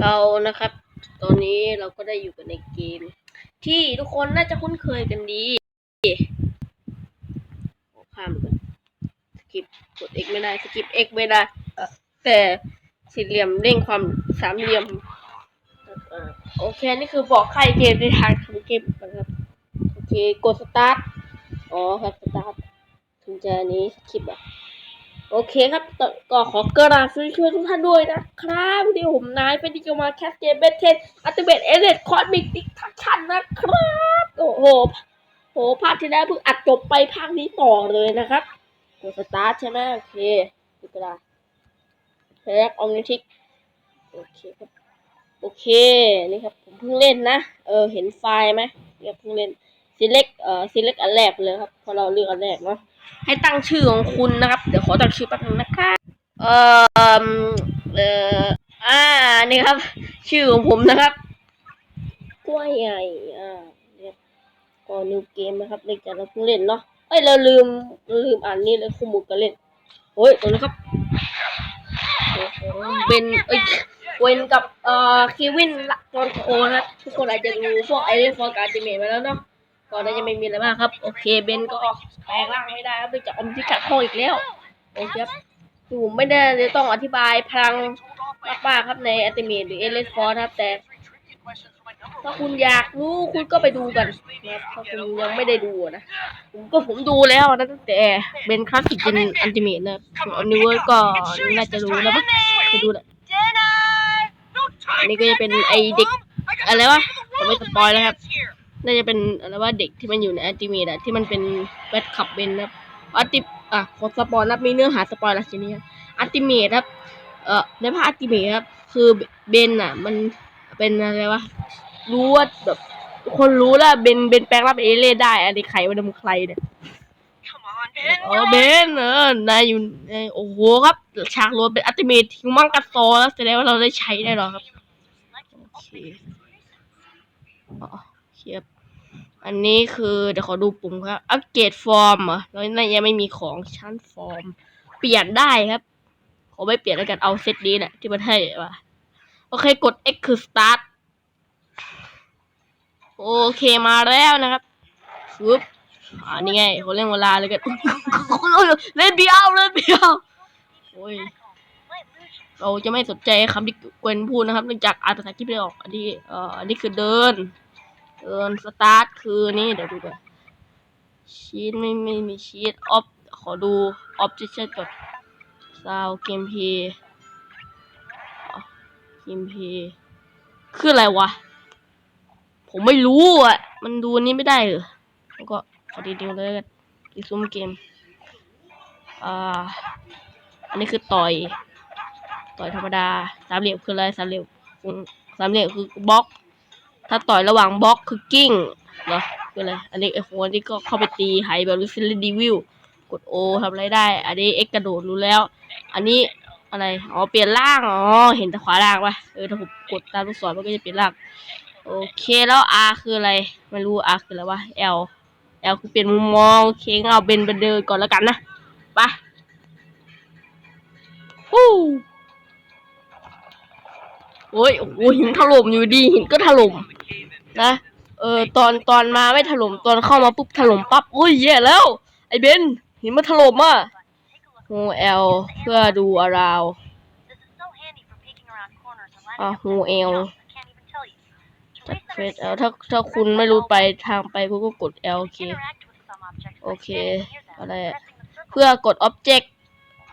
เรานะครับ ตอนนี้เราก็ได้อยู่กันในเกม ที่ทุกคนน่าจะคุ้นเคยกันดีโอ้ข้ามก่อนสกิปกด X ไม่ได้สกิป X ไม่ได้แต่สี่เหลี่ยมเร่งความสามเหลี่ยมโอเคนี่คือบอกใครเกมในทางทำเกมนะครับโอเคกดสตาร์ทอ๋อครับสตาร์ทถึงจะนนี้สกิปอะ โอเคครับก็ขอกราบช่วยช่วยทุกท่านด้วยนะครับวันนี้ผมนายเป็นดิจิมาแคสเกมเบทเทนอัลติเมทเอเลดคอสมิกดิทักชันนะครับ โอ้โหโหภาคที่แล้วเพิ่งอัดจบไปภาคนี้ต่อเลยนะครับกดสตาร์ทใช่ไหมโอเคดูกระดาษแพ็กออมนิทิกโอเคครับโอเคนี่ครับผมเพิ่งเล่นนะ เออเห็นไฟล์ไหมเนี่ยเพิ่งเล่น select เอ่อ select อันแรกเลยครับพอเราเลือกอันแรกเนาะ ให้ตั้งชื่อของคุณนะครับ เดี๋ยวขอตั้งชื่อแป๊บนึงนะครับเอ่อเอ่ออ่านี่ครับ ชื่อของผมนะครับกล้วยใหญ่อ่าเนี่ยก็นิวเกมนะครับเนื่องจากเราเพิ่งเล่นเนาะเอ้ยเราลืมเราลืมอ่านนี่เลยคู่มือการเล่นโอ้ยตรงนี้ครับโอ้โหเบนเอ้ยเวนกับเอ่อเควินลักจอนโคนะครับทุกคนอาจจะดูพวกไอเดนฟอร์การ์ดิเมทมาแล้วเนาะ ก็น่าจะไม่มีอะไรมากครับ โอเคเบนก็แปลงร่างไม่ได้ครับเนื่องจากอมที่กัดข้ออีกแล้วโอเคครับคือผมไม่ได้จะต้องอธิบายพลังมากๆครับในอัติเมทหรือเอเลสฟอร์ครับแต่ถ้าคุณอยากรู้คุณก็ไปดูกันนะครับถ้าคุณยังไม่ได้ดูนะผมก็ผมดูแล้วนะตั้งแต่เบนคลาสสิกจนอันติเมทนะส่วนอนิเวอร์ก็น่าจะรู้แล้วมั้งไปดูแหละอันนี้ก็จะเป็นไอเด็กอะไรวะผมไม่สปอยแล้วครับ น่าจะเป็นอะไรว่าเด็กที่มันอยู่ในอัลติเมทอะที่มันเป็นแบทขับเบนนะครับอัลติอะขอสปอยนะครับมีเนื้อหาสปอยล์ทีนี้อัลติเมทครับ เอ่อในภาคอัลติเมทครับ คือเบนอะมันเป็นอะไรวะรู้ว่าแบบคนรู้แล้วเบนเบนแปลงร่างเป็นเอเล่ได้อันนี้ใครมันเป็นใครเนี่ยอ๋อเบนเออนายอยู่ในโอ้โหครับฉากรวมเป็นอัลติเมทฮิวมังกัสโซแล้วแสดงว่าเราได้ใช้ได้หรอครับโอเคอ๋อ เทียบอันนี้คือเดี๋ยวขอดูปุ่มครับ อัปเกรดฟอร์มเหรอแล้วนั่นยังไม่มีของชั้นฟอร์ม เปลี่ยนได้ครับ ขอไม่เปลี่ยนแล้วกันเอาเซตนี้แหละที่มันให้มาโอเคกด X คือ start โอเคมาแล้วนะครับปึ๊บอ่านี่ไงเขาเล่นเวลาเลยกันเล่นเบียวเล่นเบียวโอ้ยเราจะไม่สนใจคำที่เกวนพูดนะครับเนื่องจากอ่านภาษาอังกฤษไม่ออก อันนี้เอ่ออันนี้คือเดิน เดินสตาร์ทคือนี่เดี๋ยวดูกันชีตไม่ไม่มีชีตออฟขอดูออบเจคชั่นก่อนซาวเกมเพย์เกมเพย์คืออะไรวะ ผมไม่รู้อะ มันดูนี้ไม่ได้เหรอแล้วก็ขอดีดีเลยกันีซูมเกม อ่า อันนี้คือต่อย ต่อยธรรมดา สามเหลี่ยมคืออะไร สามเหลี่ยมสามเหลี่ยมคือบล็อก ถ้าต่อยระหว่างบล็อกคือกิ้งเหรอคืออะไรอันนี้ไอ้หัวนี่ก็เข้าไปตีไฮแบบรูซิลดีวิวกดโอทำอะไรได้ อันนี้เอ็กกระโดดรู้แล้ว อันนี้อะไร อ๋อ เปลี่ยนร่าง อ๋อ เห็นแต่ขวาล่างปะเออ ถ้าผมกดตามลูกศรมันก็จะเปลี่ยนร่าง โอเค แล้ว R คืออะไร ไม่รู้ R คืออะไรวะ L L คือเปลี่ยนมุมมอง โอเคงั้นเอาเบนไปเดินก่อนแล้วกันนะ ไป ฮู้ โอ้ยโอ้โหหินถล่มอยู่ดีหินก็ถล่มนะเออตอนตอนมาไม่ถล่มตอนเข้ามาปุ๊บถล่มปั๊บอุ้ยแย่แล้ว ไอ้เบนหินมันถล่มอะฮูเอลเพื่อดูอาราวอะฮูเอลจัดเฟสเอลถ้าถ้าคุณไม่รู้ไปทางไปคุณก็กด L โอเคโอเคอะไรอะเพื่อกด Object เ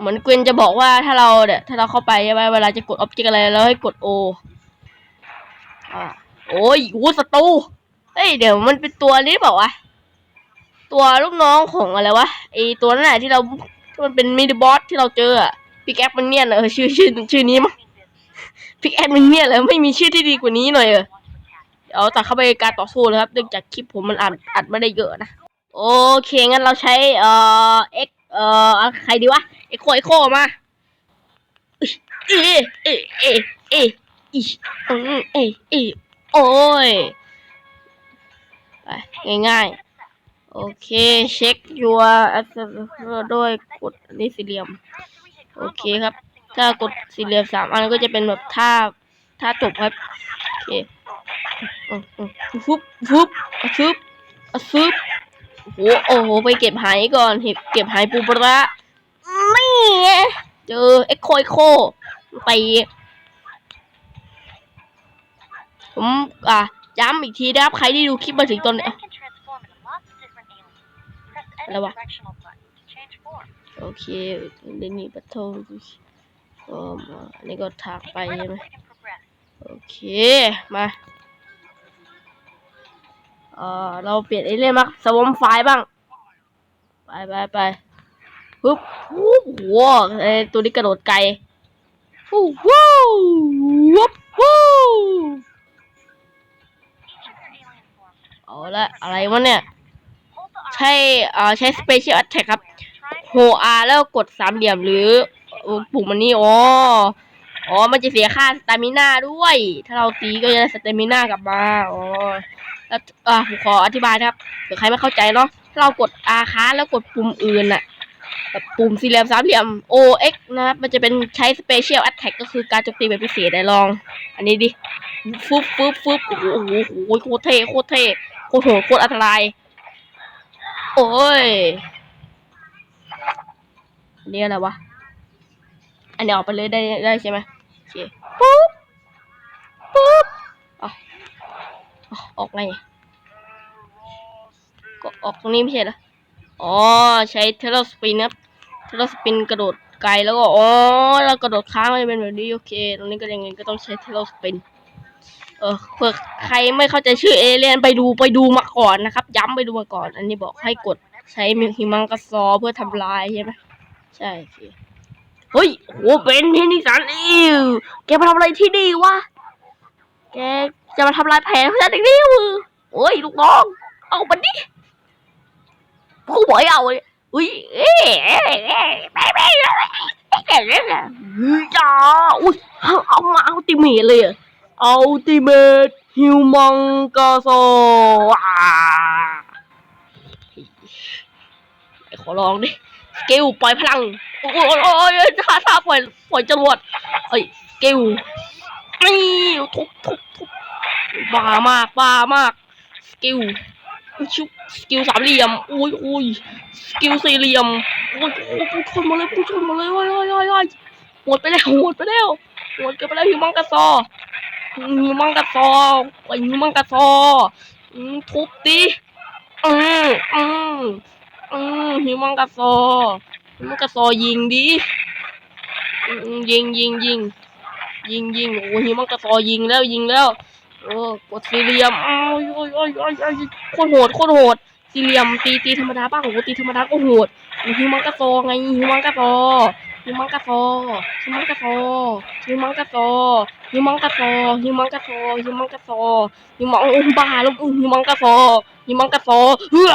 หมือนเกวนจะบอกว่าถ้าเราเนี่ยถ้าเราเข้าไปใช่ไหมเวลาจะกด Object อะไรแล้วให้กด O อ่าโอ้ยโอ้ศัตรูเฮ้ยเดี๋ยวมันเป็นตัวนี้เปล่าวะตัวลูกน้องของอะไรวะไอตัวนั่นแหละที่เราที่มันเป็นมินิบอสที่เราเจออะพิกแอปมันเนี่ยเออชื่อชื่อชื่อนี้มั้งพิกแอปมันเนี่ยแล้วไม่มีชื่อที่ดีกว่านี้หน่อยเออเดี๋ยวตัดเข้าไปการต่อสู้เลยครับเนื่องจากคลิปผมมันอัดอัดไม่ได้เยอะนะโอเคงั้นเราใช้เอ่อเอ่อเอาใครดีวะ เอ็กโคเอ็กโคมาเอเอเอเออีอืมเอเอโอ้ยไปง่ายๆ โอเค เช็ค your accessor ด้วยกดนนี้สี่เหลี่ยม โอเคครับ ถ้ากดสี่เหลี่ยมสามอันก็จะเป็นแบบท่าถ้าจบครับ โอเคฟุบฟุบอะฟุบอะฟุบโอ้โหโอ้โห ไปเก็บหายก่อนเก็บเก็บหายปูปลา เจอเอ็กโคเอ็กโคไปผมอะย้ำอีกทีนะครับใครที่ดูคลิปมาถึงตอนนี้อะไรวะโอเคเดนี่บัตเทิลก็มาอันนี้ก็ถากไปใช่ไหมโอเค มาเออเราเปลี่ยนไอเล่มักสวมไฟบ้าง ไปไปไป ปึ๊บปุ๊บว้าวไอตัวนี้กระโดดไกลฟู้ว้ววับวู้เอาละอะไรวะเนี่ย ใช่อ่อใช้ Special Attack ครับโฮอาแล้วกดสามเหลี่ยมหรือปุ่มมันนี่อ๋ออ๋อ มันจะเสียค่าสตามิน่าด้วย ถ้าเราตีก็จะได้สตามิน่ากลับมาอ๋อแล้วอะผมขออธิบายนะครับเผื่อใครไม่เข้าใจเนาะถ้าเรากดอาค้าแล้วกดปุ่มอื่นน่ะ แบบปุ่มสี่เหลี่ยมสามเหลี่ยม OX นะครับ มันจะเป็นใช้ Special Attack ก็คือการโจมตีแบบพิเศษได้ลอง อันนี้ดิฟึบฟึบฟึบโอ้โหโอ้โหโอ้โหโคตรเท่โคตรเท่โคตรโหดโคตรอันตราย โอ้ยอันนี้อะไรวะ อันนี้ออกไปเลยได้ได้ใช่ไหมโอเคปุ๊บปุ๊บอะอะออกไงก็ออกตรงนี้ไม่ใช่เหรอ อ๋อใช้เทเลสปินครับเทเลสปินกระโดดไกลแล้วก็อ๋อแล้วกระโดดค้างมันจะเป็นแบบนี้โอเคตรงนี้ก็ยังไงก็ต้องใช้เทเลสปินเออเผื่อใครไม่เข้าใจชื่อเอเลียนไปดูไปดูมาก่อนนะครับ ย้ำไปดูมาก่อน อันนี้บอกให้กดใช้ฮิมังกะซอเพื่อทำลายใช่ไหมใช่โอเคเฮ้ยโหเป็นที่นิสันอิวแกมาทำอะไรที่นี่วะแกจะมาทำลายแผนของฉันอีกแล้วเหรอโอ้ยลูกน้อง เอามันดิ กูบอกให้เอาเลยอุ้ยเอ๊ะเอ๊ะเอ๊ะแม่แม่แม่แม่แม่แม่เฮ้ยจ้าอุ้ยเอาเอามาเอาติเมทเลยเหรออัลติเมทฮิวมังกาโซขอลองดิสกิลปล่อยพลังโอ้ยโอ้ยโอ้ยท่าท่าปล่อยปล่อยจรวดเอ้ยสกิลนี่ทุบทุบทุบบ้ามากบ้ามาก สกิล ชุบสกิลสามเหลี่ยมโอ้ยโอ้ยสกิลสี่เหลี่ยมโอ้ยโอ้ยพุ่งชนมาเลยพุ่งชนมาเลยโอ้ยโอ้ยโอ้ยโอ้ยหมดไปแล้วหมดไปแล้วหมดเกินไปแล้วฮิวมังกาโซฮิวมังกะซอไปฮิวมังกะซอทุบดิอืมอืมอืมฮิวมังกะซอฮิวมังกะซอยิงดิอืมยิงยิงยิงยิงยิงโอ้ฮิวมังกะซอยิงแล้วยิงแล้ว โอ้กดสี่เหลี่ยมอ้าวโอ้ยโอ้ยโอ้ยโอ้ยโคตรโหดโคตรโหดสี่เหลี่ยมตีตีธรรมดาบ้างโอ้โหตีธรรมดาก็โหดฮิมังกะซไงฮิมังกะซฮิมังกะซฮิมังกะซฮิมังกะซฮิมังกะโซฮิมังกะโซฮิมังกะโซฮิมังอุ้มบ้าแล้วอุ้มฮิมังกะโซฮิมังกะโซเฮ้อ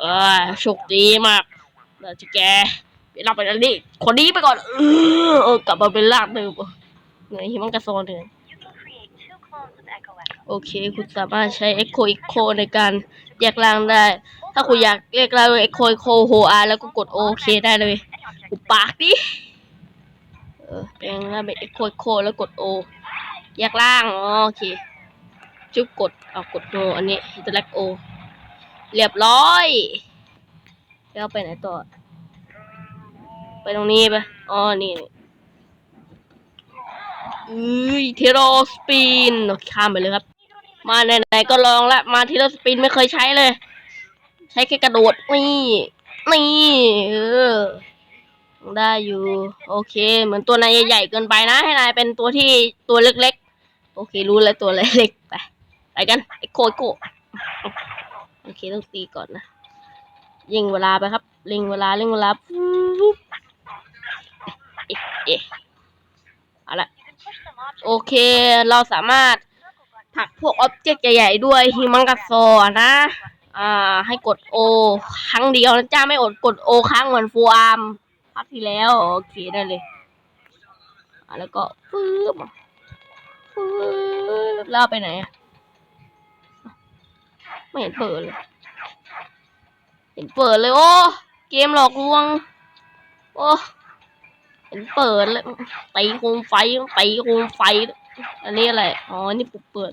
เออโชคดีมากเราจะแกไปรับไปแล้วนี่คนนี้ไปก่อน เออเออกลับมาเป็นร่างเดิม เหนื่อยฮิมังกะโซเหนื่อย You can create two clones of Echo Echo. โอเค คุณสามารถใช้ Echo Echo ในการแยกร่างได้ ถ้าคุณอยากเรียกร่างด้วย Echo Echo โฮอาแล้วก็กดโอเคได้เลย Any object อุปากดิเออแปลงร่างเป็น Echo Echo แล้วกดโอแยกร่างอ๋อโอเค จุ๊บกดเอากดโนอันนี้ Interact O เรียบร้อย แล้วไปไหนต่อ ไปตรงนี้ไปอ๋อนี่นี่ อุ้ยเทโรสปินข้ามไปเลยครับ มาไหนๆก็ลองละมาเทโรสปินไม่เคยใช้เลย ใช้แค่กระโดดนี่นี่เออได้อยู่ โอเค เหมือนตัวนายใหญ่เกินไปนะ ให้นายเป็นตัวที่ตัวเล็กๆ โอเค รู้แล้วตัวเล็กๆไปไปกันไอโคไอโคโอเคต้องตีก่อนนะยิงเวลาไปครับเล็งเวลาเล็งเวลาปุ๊บเอ๊ะเอ๊ะเอาละ โอเค เราสามารถผลักพวกอ็อบเจกต์ใหญ่ๆด้วยฮิมังกัสโซนะ อ่า ให้กดโอครั้งเดียวนะจ้าไม่อดกดโอครั้งเหมือนฟูอาร์มพักที่แล้ว โอเคได้เลย แล้วก็ปึ๊บปึ๊บล้วเอาไปไหนอะไม่เห็นเปิดเลย เห็นเปิดเลย โอ้ เกมหลอกลวง โอ้ เห็นเปิดแล้วตีโคมไฟตีโคมไฟ อันนี้อะไร อ๋อ นี่ปุกเปิด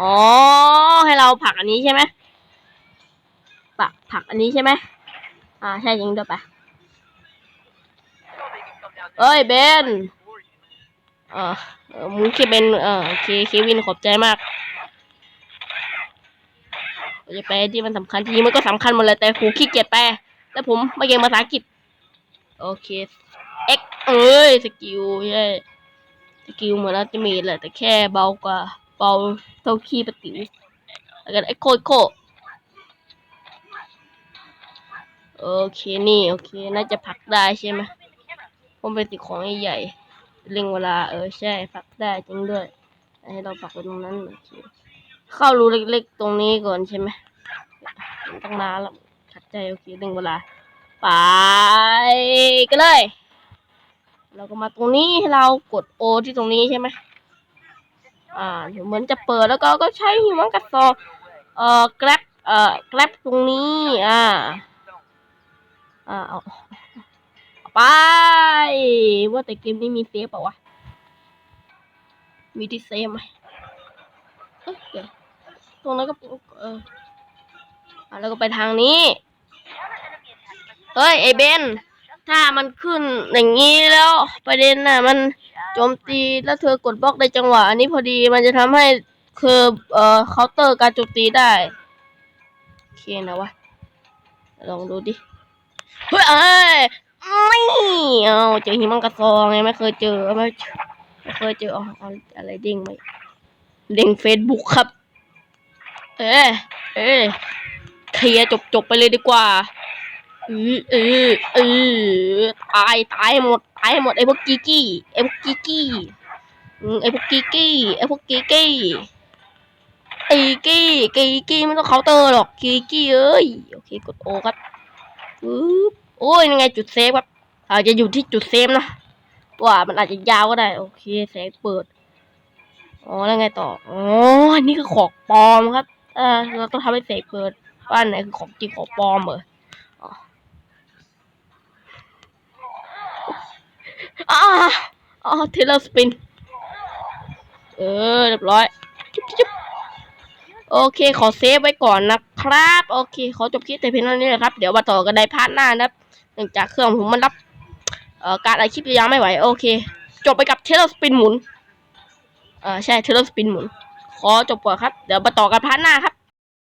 อ๋อ ให้เราผักอันนี้ใช่ไหมปักผักอันนี้ใช่ไหมอ่า ใช่จริงด้วยปะเอ้ยเบนเออเออมึงเคเบนเออโอเคเควินขอบใจมากจะแปลที่มันสำคัญจริงๆมันก็สำคัญหมดเลยแต่ครูขี้เกียจแปลแล้วผมไม่เก่งภาษาอังกฤษ โอเค X เอ้ยสกิลใช่สกิลเหมือนอัลติเมทแหละแต่แค่เบากว่าเบาเท่าขี้ปะติ๋วแล้วกันไอ้โคโคโอเคนี่โอเคน่าจะผลักได้ใช่ไหมผมเป็นสิ่งของใหญ่ๆเร่งเวลาเออใช่ผลักได้จริงด้วย ให้เราผลักไปตรงนั้นโอเคเข้ารูเล็กๆตรงนี้ก่อนใช่ไหมตั้งนานแล้วขัดใจโอเคเร่งเวลาไปกันเลย เราก็มาตรงนี้ให้เรากดโอที่ตรงนี้ใช่ไหมอ่าเหมือนจะเปิดแล้วก็ก็ใช้หิมันกัดซอเอ่อแกร็บเอ่อแกร็บตรงนี้ อ่า อ่าเอาไปว่าแต่เกมนี้มีเซฟเปล่าวะมีที่เซฟไหมเอ้ยเดี๋ยวตรงนั้นก็เอออ่าแล้วก็ไปทางนี้ เฮ้ยไอเบน ถ้ามันขึ้นอย่างนี้แล้วประเด็นน่ะ มันโจมตีแล้วเธอกดบล็อกในจังหวะอันนี้พอดีมันจะทำให้คือเอ่อเคาน์เตอร์การโจมตีได้โอเคนะวะลองดูดิเฮ้ยเอ้ยไม่เอาเจอหิมังกระซองไงไม่เคยเจอไม่ไม่เคยเจอเอาอะไรเด้งไหมเด้งเฟซบุ๊กครับ เออเออเคลียร์จบจบไปเลยดีกว่า เออเออเออตายตายหมดตายหมดไอ้พวกกีกี้ไอ้พวกกีกี้ไอ้พวกกีกี้ไอ้พวกกีกี้ไอ้กี้กีกี้ไม่ต้องเคาน์เตอร์หรอกกีกี้เอ้ยโอเคกดโอครับปึ๊บโอ้ยยังไงจุดเซฟครับอาจจะอยู่ที่จุดเซฟนะว่ามันอาจจะยาวก็ได้ โอเคแสงเปิดอ๋อแล้วไงต่ออ๋อนี่คือของปลอมครับเออเราต้องทำให้แสงเปิดว่านไหนคือของจริงของปลอมเหรอ อ่าอ๋อเทเลอร์สปิน เออ เรียบร้อย จุ๊บจุ๊บโอเค ขอเซฟไว้ก่อนนะครับ โอเค ขอจบคลิปแต่เพียงเท่านี้นะครับ เดี๋ยวมาต่อกันในพาร์ทหน้านะครับเนื่องจากเครื่องผมมันรับเอ่อการอัดคลิปยาวไม่ไหว โอเค จบไปกับเทเลอร์สปินหมุน เอ่อใช่ เทเลอร์สปินหมุน ขอจบก่อนครับ เดี๋ยวมาต่อกันพาร์ทหน้าครับ